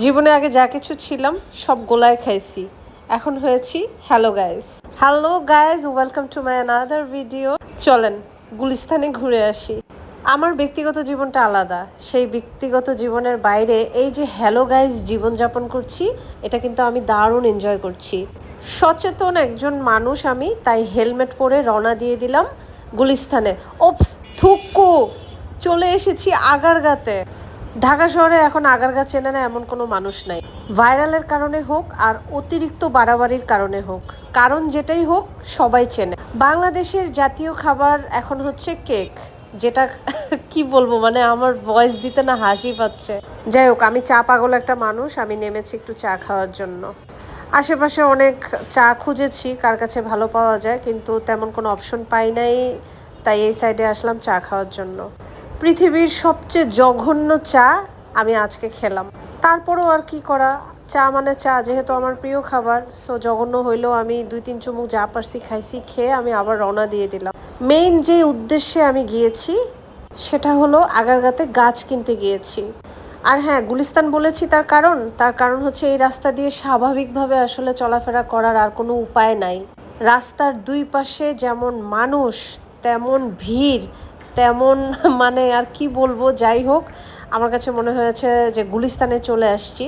জীবনে আগে যা কিছু ছিলাম, সব গোলায় খাইছি। এখন হয়েছি hello guys hello guys welcome to my another video চলেন, গুলিস্তানে ঘুরে আসি। আমার ব্যক্তিগত জীবনটা আলাদা। সেই ব্যক্তিগত জীবনের বাইরে এই যে হ্যালো গাইজ জীবনযাপন করছি, এটা কিন্তু আমি দারুণ এনজয় করছি। সচেতন একজন মানুষ আমি, তাই হেলমেট পরে রওনা দিয়ে দিলাম গুলিস্তানে। ওপস থুক্কু চলে এসেছি আগারগাতে। ঢাকা শহরে এখন আগারগা চেনে না এমন কোনো মানুষ নাই। ভাইরালের কারণে হোক আর অতিরিক্ত বাড়াবাড়ির কারণে হোক। কারণ যেটাই হোক, সবাই চেনে। বাংলাদেশের জাতীয় খাবার এখন হচ্ছে কেক, যেটা কি বলব মানে আমার ভয়েস দিতে না হাসি পাচ্ছে। যাই হোক, আমি চা পাগল একটা মানুষ, আমি নেমেছি একটু চা খাওয়ার জন্য। আশেপাশে অনেক চা খুঁজেছি, কার কাছে ভালো পাওয়া যায়, কিন্তু তেমন কোনো অপশন পাই নাই, তাই এই সাইডে আসলাম চা খাওয়ার জন্য। পৃথিবীর সবচেয়ে জঘন্য চা আমি আজকে খেলাম। তারপরও আর কি করা? চা মানে চা, যেহেতু আমার প্রিয় খাবার সো জঘন্য হইলেও আমি দুই তিন চুমুক যা পারছি খাইছি, খেয়ে আমি আবার রওনা দিয়ে দিলাম। মেইন যে উদ্দেশ্যে আমি গিয়েছি, সেটা হলো আগারগাতে গাছ কিনতে গিয়েছি। আর হ্যাঁ গুলিস্তান বলেছি তার কারণ তার কারণ হচ্ছে এই রাস্তা দিয়ে স্বাভাবিকভাবে আসলে চলাফেরা করার আর কোনো উপায় নাই। রাস্তার দুই পাশে যেমন মানুষ, তেমন ভিড় তেমন মানে আর কি বলব যাই হোক আমার কাছে মনে হয়েছে যে গুলিস্তানে চলে আসছি।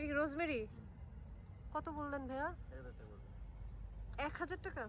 এই রোজমেরি কত বললেন ভাইয়া? এক হাজার টাকা?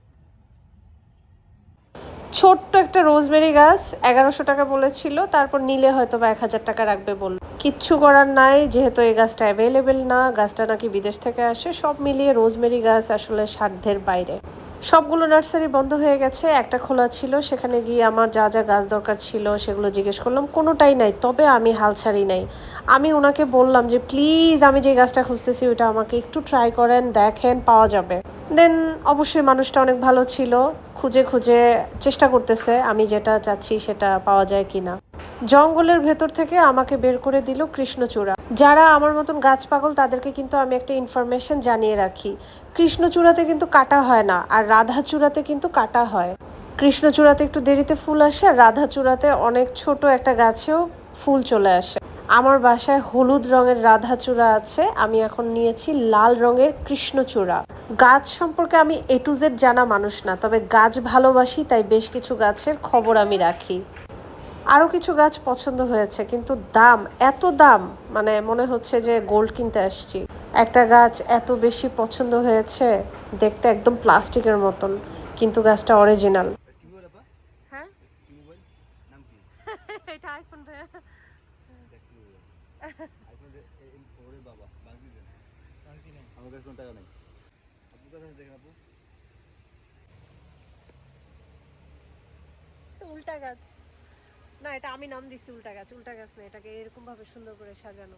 ছোট্ট একটা রোজমেরি গাছ এগারোশো টাকা বলেছিল তারপর নিলে হয়তো বা এক হাজার টাকা রাখবে বলল। কিচ্ছু করার নাই যেহেতু এই গাছটা অ্যাভেলেবেল না গাছটা নাকি বিদেশ থেকে আসে সব মিলিয়ে রোজমেরি গাছ আসলে সাধ্যের বাইরে। সবগুলো নার্সারি বন্ধ হয়ে গেছে, একটা খোলা ছিল, সেখানে গিয়ে আমার যা যা গাছ দরকার ছিল সেগুলো জিজ্ঞেস করলাম, কোনোটাই নাই, তবে আমি হাল ছাড়ি নাই। আমি ওনাকে বললাম যে, প্লিজ, আমি যে গাছটা খুঁজতেছি ওইটা আমাকে একটু ট্রাই করেন, দেখেন, পাওয়া যাবে। দেন অবশ্যই মানুষটা অনেক ভালো ছিল, খুঁজে খুঁজে চেষ্টা করতেছে, আমি যেটা চাচ্ছি সেটা পাওয়া যায় কিনা। জঙ্গলের ভেতর থেকে আমাকে বের করে দিল কৃষ্ণচূড়া। যারা আমার মতন গাছ পাগল, তাদেরকে কিন্তু আমি একটা ইনফরমেশন জানিয়ে রাখি। কৃষ্ণচূড়াতে কিন্তু কাটা হয় না, আর রাধাচূড়াতে কিন্তু কাটা হয়। কৃষ্ণচূড়াতে একটু দেরিতে ফুল আসে, আর রাধাচূড়াতে অনেক ছোট একটা গাছেও ফুল চলে আসে। আমার বাসায় হলুদ রঙের রাধাচূড়া আছে, আমি এখন নিয়েছি লাল রঙের কৃষ্ণচূড়া। গাছ সম্পর্কে আমি এ টু জেড জানা মানুষ না, তবে গাছ ভালোবাসি, তাই বেশ কিছু গাছের খবর আমি রাখি। আরও কিছু গাছ পছন্দ হয়েছে কিন্তু দাম এত দাম মানে মনে হচ্ছে যে গোল্ড কিনতে আসছি। একটা গাছ এত বেশি পছন্দ হয়েছে দেখতে একদম প্লাস্টিকের মতন কিন্তু গাছটা অরিজিনাল হ্যাঁ? উল্টা গাছ। এটা আমি নাম দিছি উল্টা গাছ উল্টা গাছ না এটাকে এরকম ভাবে সুন্দর করে সাজানো।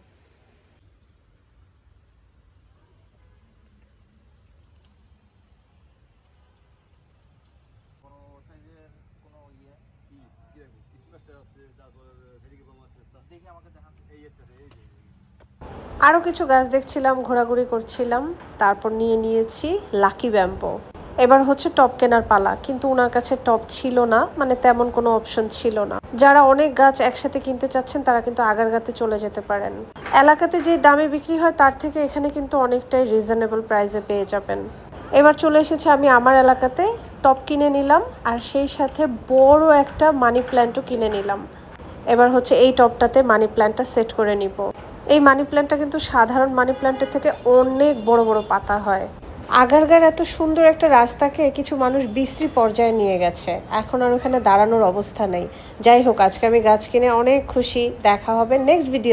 কোনো সাইজের কোনো ইয়ে? কি কি রাখব আছে তারপর ভেরিকে আছে তা দেখে আমাকে দেখান। এই একটা এই যে আরও কিছু গাছ দেখছিলাম ঘোরাঘুরি করছিলাম তারপর নিয়ে নিয়েছি লাকি ব্যাম্বো। এবার হচ্ছে টপ কেনার পালা। কিন্তু ওনার কাছে টপ ছিল না মানে তেমন কোনো অপশন ছিল না। যারা অনেক গাছ একসাথে কিনতে চাচ্ছেন, তারা কিন্তু আগারগাতে চলে যেতে পারেন। এলাকাতে যে দামে বিক্রি হয়, তার থেকে এখানে কিন্তু অনেকটাই রিজনেবল প্রাইসে পেয়ে যাবেন। এবার চলে এসেছে আমি আমার এলাকাতে, টপ কিনে নিলাম, আর সেই সাথে বড় একটা মানি প্ল্যান্টও কিনে নিলাম। এবার হচ্ছে এই টপটাতে মানি প্ল্যান্টটা সেট করে নিব। এই মানি প্ল্যান্টটা কিন্তু সাধারণ মানি প্ল্যান্টের থেকে অনেক বড় বড় পাতা হয়। আগারগার এত সুন্দর একটা রাস্তাকে কিছু মানুষ বিশ্রী পর্যায়ে নিয়ে গেছে। এখন আর ওখানে দাঁড়ানোর অবস্থা নেই। যাই হোক, আজকে আমি গাছ কিনে অনেক খুশি। দেখা হবে নেক্সট ভিডিও